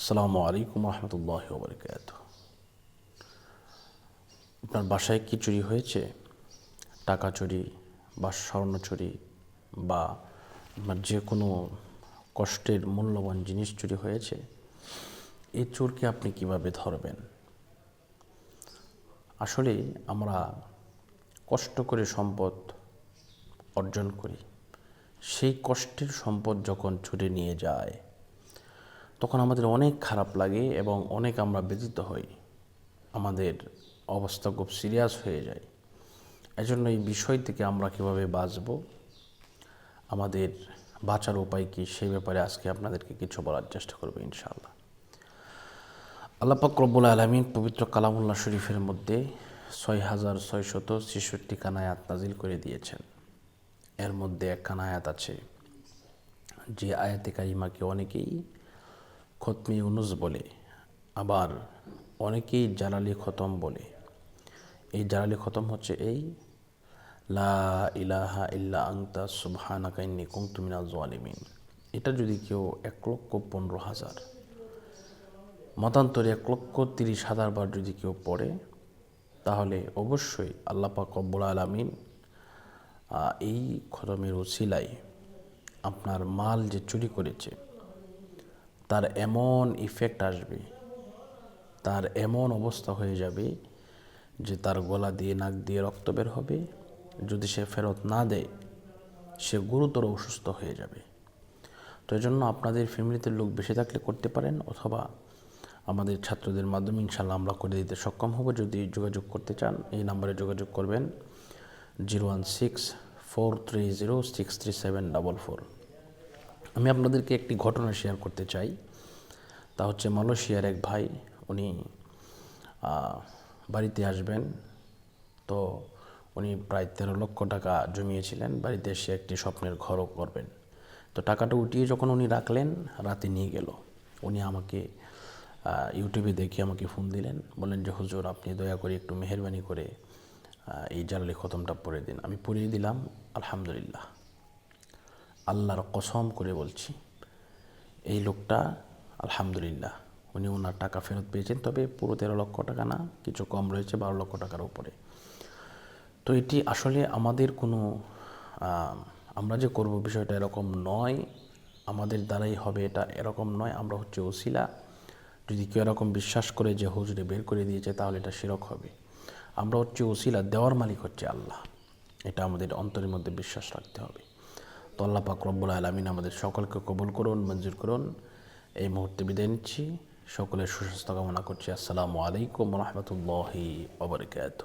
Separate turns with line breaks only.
আসসালামু আলাইকুম রহমতুল্লাহ বরকাত আপনার বাসায় কি চুরি হয়েছে? টাকা চুরি বা স্বর্ণ চুরি বা আপনার যে কোনো কষ্টের মূল্যবান জিনিস চুরি হয়েছে? এই চোরকে আপনি কীভাবে ধরবেন? আসলে আমরা কষ্ট করে সম্পদ অর্জন করি। সেই কষ্টের সম্পদ যখন চুরি নিয়ে যায় তখন আমাদের অনেক খারাপ লাগে এবং অনেক আমরা ব্যতীত হই। আমাদের অবস্থা খুব সিরিয়াস হয়ে যায়। এজন্য এই বিষয় থেকে আমরা কীভাবে বাঁচব, আমাদের বাঁচার উপায় কি সেই ব্যাপারে আজকে আপনাদেরকে কিছু বলার চেষ্টা করব ইনশাআল্লাহ। আল্লাপাক রব্বুল আলমিন পবিত্র কালামুল্লাহ শরীফের মধ্যে ছয় হাজার ছয়শত ছেষট্টি কানায়াত নাজিল করে দিয়েছেন। এর মধ্যে এক কানায়াত আছে। যে আয়াতে কারিমাকে অনেকেই খতমি ইউনুস বলে, আবার অনেকেই জালালি খতম বলে। এই জালালি খতম হচ্ছে এই, লা ইলাহা ইল্লা আংতা সুবহানাকা ইন্নি কুনতু মিনাজ জালিমিন। এটা যদি কেউ এক লক্ষ পনেরো হাজার, মতান্তরে এক লক্ষ তিরিশ হাজার বার যদি কেউ পড়ে, তাহলে অবশ্যই আল্লাহ পাক রব্বুল আলামিন এই খতমের ওসিলায় আপনার মাল যে চুরি করেছে তার এমন ইফেক্ট আসবে, তার এমন অবস্থা হয়ে যাবে যে তার গলা দিয়ে, নাক দিয়ে রক্ত বের হবে। যদি সে ফেরত না দেয়, সে গুরুতর অসুস্থ হয়ে যাবে। তো এই জন্য আপনাদের ফ্যামিলিতে লোক বেশি থাকলে করতে পারেন, অথবা আমাদের ছাত্রদের মাধ্যমে ইনশাল্লাহ আমরা করে দিতে সক্ষম হব। যদি যোগাযোগ করতে চান, এই নাম্বারে যোগাযোগ করবেন। Zero one six four three zero six three seven double four. আমি আপনাদেরকে একটি ঘটনা শেয়ার করতে চাই। তা হচ্ছে মালয়েশিয়ার এক ভাই, উনি বাড়িতে আসবেন। তো উনি প্রায় তেরো লক্ষ টাকা জমিয়েছিলেন। বাড়িতে এসে একটি স্বপ্নের ঘরও করবেন। তো টাকাটা উঠিয়ে যখন উনি রাখলেন, রাতে নিয়ে গেল। উনি আমাকে ইউটিউবে দেখে আমাকে ফোন দিলেন। বললেন যে, হুজুর, আপনি দয়া করে একটু মেহরবানি করে এই জালালি খতমটা পড়ে দিন। আমি পড়িয়ে দিলাম, আলহামদুলিল্লাহ। আল্লাহর কসম করে বলছি, এই লোকটা আলহামদুলিল্লাহ, উনি ওনার টাকা ফেরত পেয়েছেন, তবে পুরো তেরো লক্ষ টাকা না, কিছু কম রয়েছে বারো লক্ষ টাকার উপরে। তো এটি আসলে আমাদের কোনো আমরা যে করব বিষয়টা এরকম নয়, আমাদের দ্বারাই হবে এটা এরকম নয়, আমরা হচ্ছে ওসিলা। যদি কেউ এরকম বিশ্বাস করে যে হুজুরে বের করে দিয়েছে, তাহলে এটা শিরক হবে। আমরা হচ্ছে ওসিলা, দেওয়ার মালিক হচ্ছে আল্লাহ। এটা আমাদের অন্তরের মধ্যে বিশ্বাস রাখতে হবে। তো আল্লাহ পাক রব্বুল আলমিন আমাদের সকলকে কবুল করুন, মঞ্জুর করুন। এই মুহূর্তে বিদায় নিচ্ছি। সকলের সুস্বাস্থ্য কামনা করছি। আসসালামু আলাইকুম রহমতুল্লাহি ওবরকাত